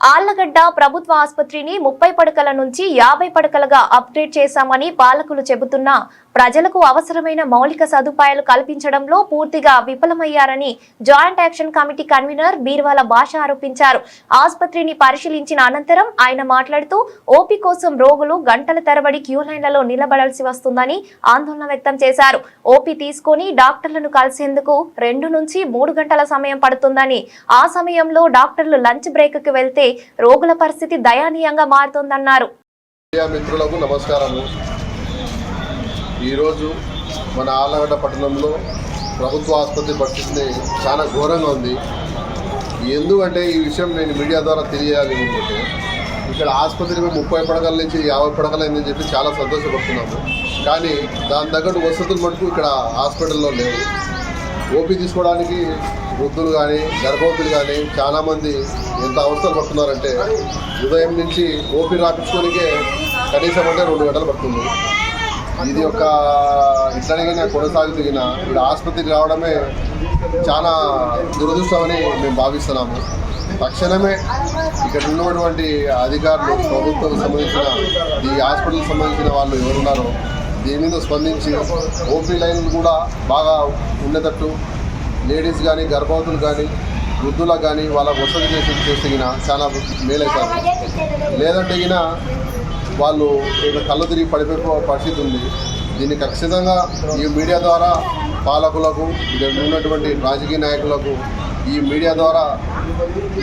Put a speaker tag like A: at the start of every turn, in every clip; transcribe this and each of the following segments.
A: ఆళ్ళగడ్డ ప్రభుత్వ ఆసుపత్రిని ముప్పై పడకల నుంచి యాభై పడకలుగా అప్గ్రేడ్ చేశామని పాలకులు చెబుతున్నా ప్రజలకు అవసరమైన మౌలిక సదుపాయాలు కల్పించడంలో పూర్తిగా విఫలమయ్యారని joint action committee convener Beerwala Basha ఆరోపించారు. ఆసుపత్రిని పరిశీలించిన అనంతరం ఆయన మాట్లాడుతూ ఓపీ కోసం రోగులు గంటల తరబడి క్యూ లైన్లలో నిలబడాల్సి వస్తుందని ఆందోళన వ్యక్తం చేశారు. ఓపీ తీసుకొని డాక్టర్లను కలిసేందుకు రెండు నుంచి మూడు గంటల సమయం పడుతుందని ఆ సమయంలో డాక్టర్లు లంచ్ బ్రేక్కి వెళ్తే రోగుల పరిస్థితి దయనీయంగా మారుతుందన్నారు.
B: మిత్రులకు నమస్కారము. ఈరోజు మన ఆలగడ్డ పట్టణంలో ప్రభుత్వ ఆసుపత్రి పరిస్థితిని చాలా ఘోరంగా ఉంది. ఎందుకంటే ఈ విషయం నేను మీడియా ద్వారా తెలియాలి అనుకుంటే ఇక్కడ ఆసుపత్రి మేము ముప్పై పడకల నుంచి యాభై పడకలు చెప్పి చాలా సంతోషపడుతున్నాము. కానీ దాని తగ్గట్టు వసతులు మటుకు ఇక్కడ హాస్పిటల్లో లేవు. ఓపీ తీసుకోవడానికి వృద్ధులు కానీ గర్భవతులు కానీ చాలామంది ఎంత అవస్థలు పడుతున్నారంటే ఉదయం నుంచి ఓపీ రాపించుకోనికే కనీసం అంటే రెండు గంటలు పడుతుంది. ఇది ఒక ఇట్లనే కొనసాగుతున్న ఇప్పుడు ఆసుపత్రికి రావడమే చాలా దురదృష్టమని మేము భావిస్తున్నాము. తక్షణమే ఇక్కడ ఉన్నటువంటి అధికారులు ప్రభుత్వం సంబంధించిన ఈ హాస్పిటల్కి సంబంధించిన వాళ్ళు ఎవరున్నారో దీని మీద స్పందించి ఓపీ లైన్లు కూడా బాగా ఉండేటట్టు లేడీస్ కానీ గర్భవతులు కానీ వృద్ధులకు కానీ వాళ్ళ వసతి చేసి చేస్తే చాలా మేలవుతారు లేదంటే వాళ్ళు ఇక్కడ కళ్ళు తిరిగి పడిపోయే పరిస్థితి ఉంది. దీన్ని ఖచ్చితంగా ఈ మీడియా ద్వారా పాలకులకు ఇక్కడ ఉన్నటువంటి రాజకీయ నాయకులకు ఈ మీడియా ద్వారా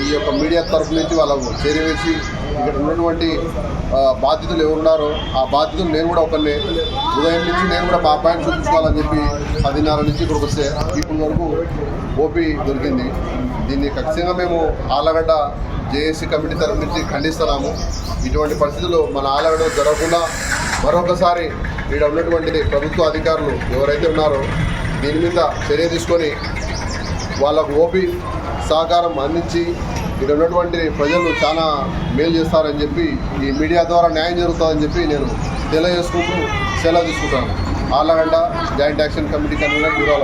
B: ఈ యొక్క మీడియా తరఫు నుంచి వాళ్ళకు చేరవేసి ఇక్కడ ఉన్నటువంటి బాధ్యతలు ఎవరున్నారో ఆ బాధ్యతలు నేను కూడా ఒకరిని ఉదయం నుంచి నేను కూడా మా అబ్బాయిని చూపించుకోవాలని చెప్పి పదిన్నర నుంచి ఇక్కడికి వస్తే ఇప్పటి వరకు ఓపీ దొరికింది. దీన్ని ఖచ్చితంగా మేము ఆలగడ్డ జేఏసీ కమిటీ తరఫు నుంచి ఖండిస్తున్నాము. ఇటువంటి పరిస్థితులు మన ఆలగడ్డ జరగకుండా మరొకసారి ఇక్కడ ఉన్నటువంటి ప్రభుత్వ అధికారులు ఎవరైతే ఉన్నారో దీని మీద చర్య తీసుకొని వాళ్ళకు ఓపి సహకారం అందించి ఇక్కడ ఉన్నటువంటి ప్రజలు చాలా మేలు చేస్తారని చెప్పి ఈ మీడియా ద్వారా న్యాయం జరుగుతుందని చెప్పి నేను తెలియజేసుకుంటూ సెలవు తీసుకుంటాను. Allagadda joint action committee convener Gurala